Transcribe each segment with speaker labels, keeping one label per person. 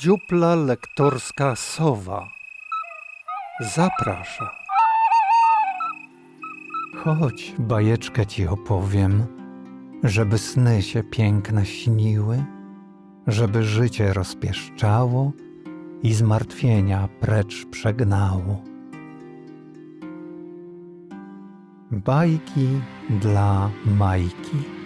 Speaker 1: Dziupla lektorska Sowa zaprasza. Chodź, bajeczkę ci opowiem, żeby sny się piękne śniły, żeby życie rozpieszczało i zmartwienia precz przegnało. Bajki dla Majki.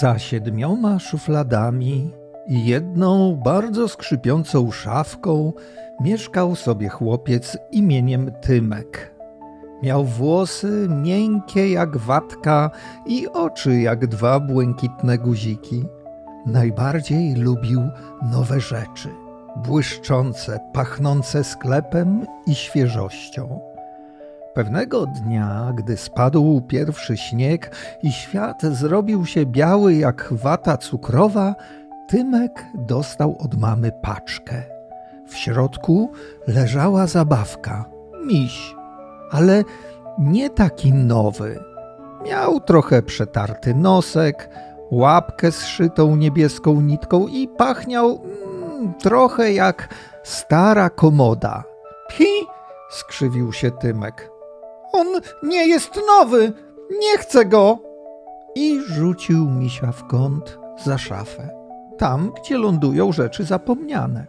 Speaker 1: Za siedmioma szufladami i jedną bardzo skrzypiącą szafką mieszkał sobie chłopiec imieniem Tymek. Miał włosy miękkie jak watka i oczy jak dwa błękitne guziki. Najbardziej lubił nowe rzeczy, błyszczące, pachnące sklepem i świeżością. Pewnego dnia, gdy spadł pierwszy śnieg i świat zrobił się biały jak wata cukrowa, Tymek dostał od mamy paczkę. W środku leżała zabawka, miś, ale nie taki nowy. Miał trochę przetarty nosek, łapkę zszytą niebieską nitką i pachniał mm, trochę jak stara komoda. Pi! skrzywił się Tymek. On nie jest nowy! Nie chcę go! I rzucił misia w kąt za szafę, tam, gdzie lądują rzeczy zapomniane.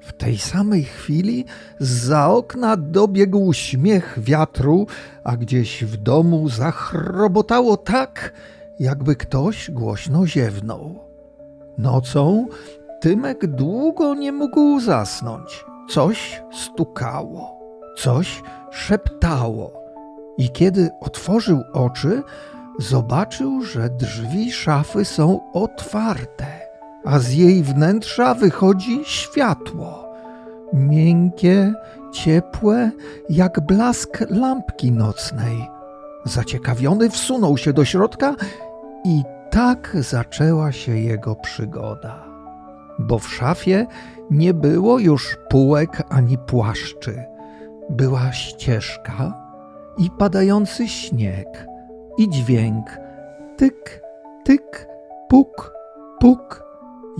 Speaker 1: W tej samej chwili za okna dobiegł śmiech wiatru, a gdzieś w domu zachrobotało tak, jakby ktoś głośno ziewnął. Nocą Tymek długo nie mógł zasnąć. Coś stukało, coś szeptało. I kiedy otworzył oczy, zobaczył, że drzwi szafy są otwarte, a z jej wnętrza wychodzi światło. Miękkie, ciepłe, jak blask lampki nocnej. Zaciekawiony wsunął się do środka i tak zaczęła się jego przygoda. Bo w szafie nie było już półek ani płaszczy. Była ścieżka i padający śnieg, i dźwięk tyk, tyk, puk, puk,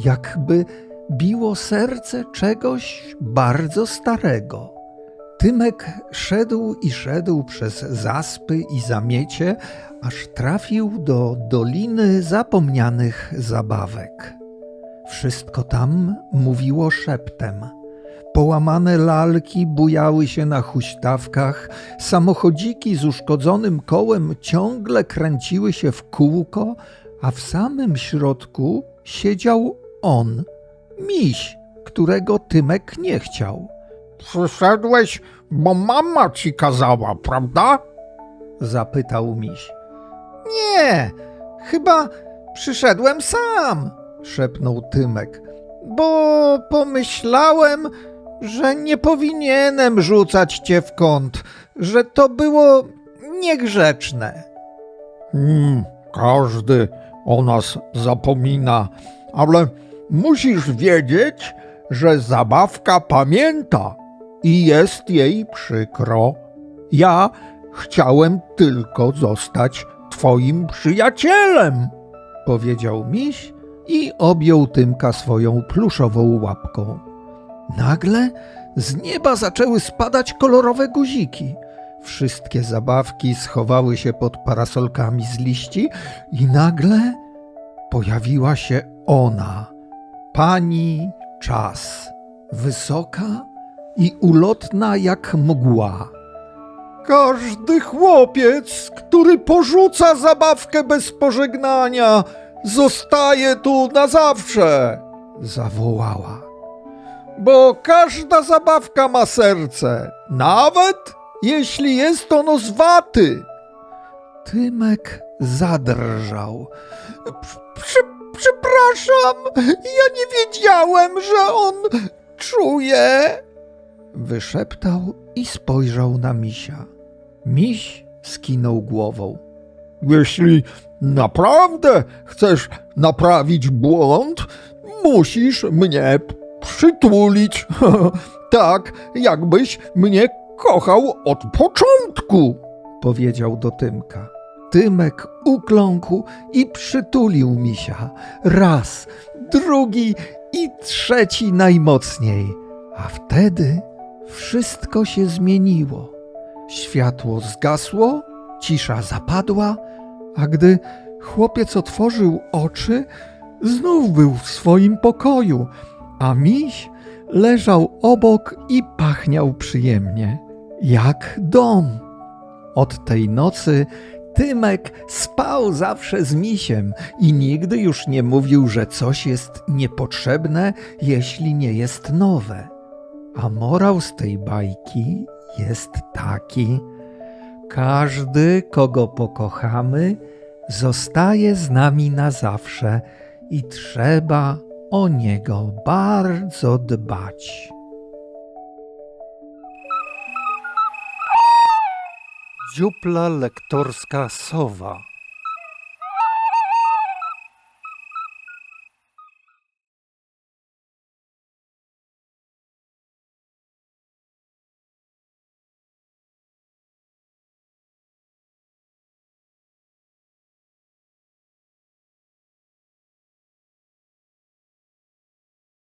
Speaker 1: jakby biło serce czegoś bardzo starego. Tymek szedł i szedł przez zaspy i zamiecie, aż trafił do doliny zapomnianych zabawek. Wszystko tam mówiło szeptem. Połamane lalki bujały się na huśtawkach, samochodziki z uszkodzonym kołem ciągle kręciły się w kółko, a w samym środku siedział on, miś, którego Tymek nie chciał.
Speaker 2: Przyszedłeś, bo mama ci kazała, prawda?
Speaker 1: Zapytał miś. Nie, chyba przyszedłem sam, szepnął Tymek, bo pomyślałem, że nie powinienem rzucać cię w kąt, że to było niegrzeczne.
Speaker 2: Hmm, każdy o nas zapomina, ale musisz wiedzieć, że zabawka pamięta i jest jej przykro. Ja chciałem tylko zostać twoim przyjacielem.
Speaker 1: Powiedział miś i objął Tymka swoją pluszową łapką. Nagle z nieba zaczęły spadać kolorowe guziki. Wszystkie zabawki schowały się pod parasolkami z liści i nagle pojawiła się ona, pani czas, wysoka i ulotna jak mgła.
Speaker 2: Każdy chłopiec, który porzuca zabawkę bez pożegnania, zostaje tu na zawsze,
Speaker 1: Zawołała.
Speaker 2: Bo każda zabawka ma serce, nawet jeśli jest ono z waty.
Speaker 1: Tymek zadrżał.
Speaker 2: Prze przepraszam, ja nie wiedziałem, że on czuje.
Speaker 1: Wyszeptał i spojrzał na misia. Miś skinął głową.
Speaker 2: Jeśli naprawdę chcesz naprawić błąd, musisz mnie przytulić. tak, jakbyś mnie kochał od początku.
Speaker 1: Powiedział do Tymka. Tymek ukląkł i przytulił misia. Raz, drugi i trzeci najmocniej. A wtedy wszystko się zmieniło. Światło zgasło, cisza zapadła, a gdy chłopiec otworzył oczy, znów był w swoim pokoju, a miś leżał obok i pachniał przyjemnie, jak dom. Od tej nocy Tymek spał zawsze z misiem i nigdy już nie mówił, że coś jest niepotrzebne, jeśli nie jest nowe. A morał z tej bajki jest taki: każdy, kogo pokochamy, zostaje z nami na zawsze i trzeba o niego bardzo dbać.
Speaker 3: Dziupla lektorska sowa.